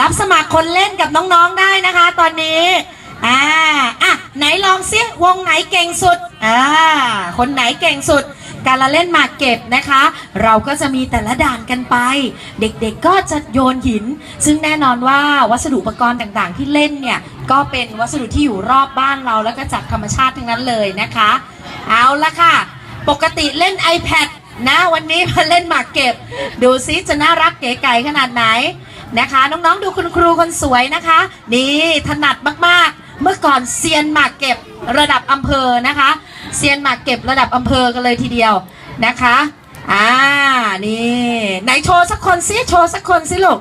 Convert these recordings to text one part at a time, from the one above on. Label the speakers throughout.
Speaker 1: รับสมัครคนเล่นกับน้องๆได้นะคะ ตอนนี้อ่าอะไหนลองซิวงไหนเก่งสุดอ่าคนไหนเก่งสุด การละเล่นหมากเก็บนะคะ เราก็จะมีแต่ละด่านกันไป เด็กๆก็จะโยนหิน ซึ่งแน่นอนว่าวัสดุอุปกรณ์ต่างๆ ที่เล่นเนี่ยก็เป็นวัสดุที่อยู่รอบบ้านเราแล้วก็จากธรรมชาติทั้งนั้นเลยนะคะ เอาละค่ะ ปกติเล่น iPad นะวันนี้มาเล่นหมากเก็บ ดูซิจะน่ารักเก๋ไก่ขนาดไหน นะคะ น้องๆดูคุณครูคนสวยนะคะ นี่ถนัดมากๆ เมื่อก่อนเซียนหมากเก็บระดับอำเภอนะคะเซียนหมากเก็บระดับอำเภอกันเลยทีเดียวนะคะอ่านี่ไหนโชว์สักคนซิโชว์สักคนสิลูก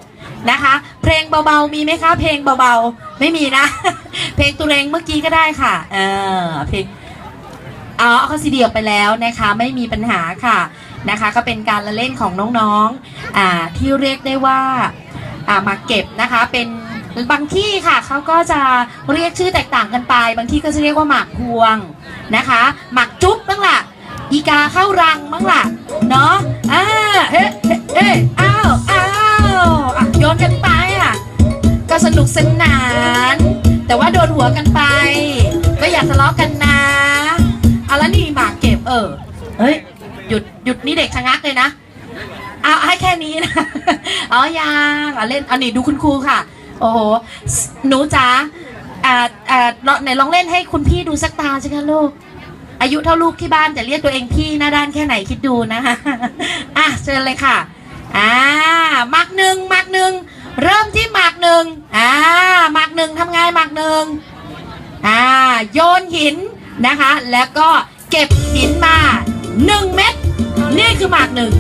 Speaker 1: นะคะ เพลงเบาๆมีไหมคะ เพลงเบาๆไม่มีนะ เพลงตุเรงเมื่อกี้ก็ได้ค่ะเออเพลงเอาเอาเข้าซีดีออกไปแล้วนะคะไม่มีปัญหาค่ะนะคะ ก็เป็นการละเล่นของน้องๆอ่าที่เรียกได้ว่า มาเก็บนะคะ เป็นบางที่ค่ะเขาก็จะเรียกชื่อแตกต่างกันไป บางที่ก็จะเรียกว่าหมากพวงนะคะหมากจุ๊บบ้างล่ะอีกาเข้ารังบ้างล่ะเนาะอ่าเฮ้เฮ้เอ้าวอ้าวอะโยนกันไปอะก็สนุกสนาน แต่ว่าโดนหัวกันไป ก็อย่าทะเลาะกันนะเอาแล้วนี่หมากเก็บเออเฮ้ยหยุดหยุดนี่เด็กชะงักเลยนะ เอาให้แค่นี้นะอ๋อยังอะเล่นอันนี้ดูคุณครูค่ะ โอ้โหหนูจ๋าอ่าอ่าลองไหนลองเล่นให้คุณพี่ดูสักตาสิคะลูก อายุเท่าลูกที่บ้านแต่เรียกตัวเองพี่หน้าด้านแค่ไหนคิดดูนะคะอะเชิญเลยค่ะอ่าหมากหนึ่งหมากหนึ่งเริ่มที่หมากหนึ่งอ่าหมากหนึ่งทำไงหมากหนึ่งอ่าโยนหินนะคะ แล้วก็เก็บหินมาหนึ่งเม็ดนี่คือหมากหนึ่ง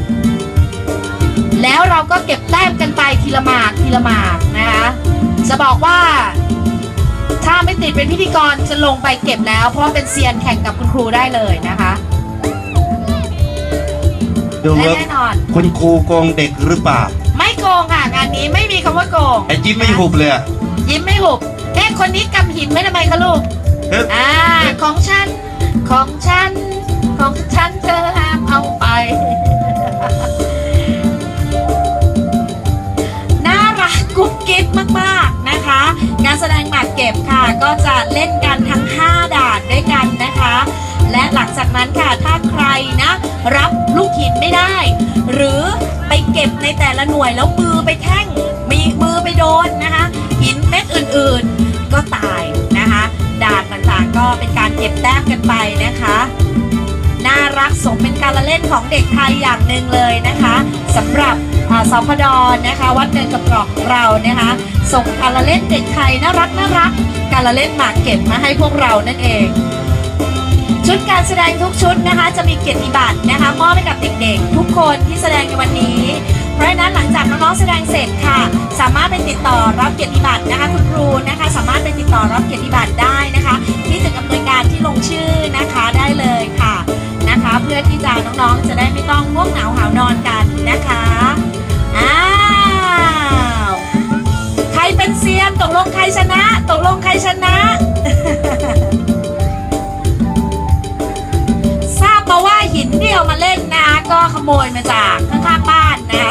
Speaker 1: แล้วเราก็เก็บแต้มกันไปทีละหมากทีละหมากนะคะจะบอกว่า ถ้าไม่ติดเป็นพิธีกรจะลงไปเก็บแล้ว เพราะว่าเป็นเซียนแข่งกับคุณครูได้เลยนะคะ
Speaker 2: ดู
Speaker 1: และ
Speaker 2: ว่า
Speaker 1: แน่นอน
Speaker 2: คุณครูโกงเด็กหรือเปล่า
Speaker 1: ไม่โกงค่ะงานนี้ไม่มีคำว่าโกง
Speaker 2: ไอ้ยิ้มไม่หุบเลยอะ
Speaker 1: ยิ้มไม่หุบเอ๊ะคนนี้กำหินไว้ทำไมคะลูก
Speaker 2: เอ๊ะ
Speaker 1: อ่า ของฉัน ของฉัน ของฉันเธอห้ ก็จะเล่นกันทั้ง 5 ด่านด้วยกันนะคะ และหลังจากนั้นค่ะถ้าใครนะ รับลูกหินไม่ได้ หรือไปเก็บในแต่ละหน่วยแล้วมือไปแท่งมีมือไปโดนนะคะ หินเม็ดอื่นๆ ก็ตายนะคะด่านต่างๆก็เป็นการเก็บแต้มกันไปนะคะน่ารักสมเป็นการละเล่นของเด็กไทยอย่างหนึ่งเลยนะคะสำหรับอ่าสพดอนะคะ วัดเนินกระปรอกของเรานะคะ ส่งการละเล่นเด็กไทยน่ารักน่ารัก การละเล่นหมากเก็บมาให้พวกเรานั่นเอง ชุดการแสดงทุกชุดนะคะ จะมีเกียรติบัตรนะคะมอบให้กับเด็กๆ ทุกคนที่แสดงในวันนี้ เพราะฉะนั้นหลังจากน้องๆแสดงเสร็จค่ะ สามารถไปติดต่อรับเกียรติบัตรนะคะ คุณครูนะคะ สามารถไปติดต่อรับเกียรติบัตรได้นะคะ ที่ตึกอำนวยการที่ลงชื่อนะคะได้เลยค่ะนะคะ เพื่อที่จะน้องๆจะได้ไม่ต้องง่วงเหงาหาวนอนกันนะคะ ตกลงใครชนะ ตกลงใครชนะทราบมาว่าหินที่เอามาเล่นนะ ก็ขโมยมาจากข้างๆบ้านนะ